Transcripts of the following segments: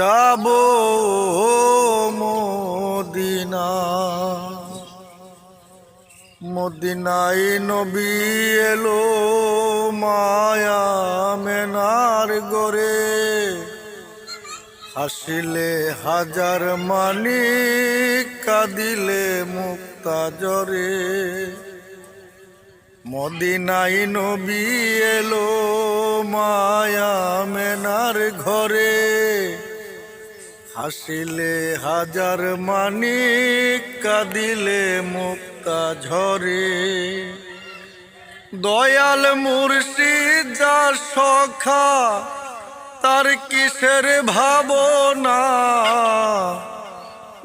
যাব মদিনা। মদিনাই নবী এলো মায়া মেনার গরে হাসিলে হাজার মানি কাঁদিলে মুক্তা জরে মদিনাই নবী এলো মায়া মেনার ঘরে। হাসিলে হাজার মানি কাঁদিলে মুক্তা ঝরে। দয়াল মুর্শিদ যা সখা, তার কিসের ভাবনা?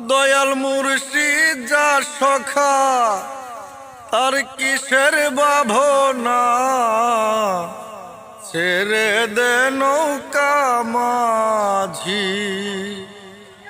দয়াল মুর্শিদ যা সখা, তার কিসের ভাবনা? ছেড়ে দে নৌকা মাঝি।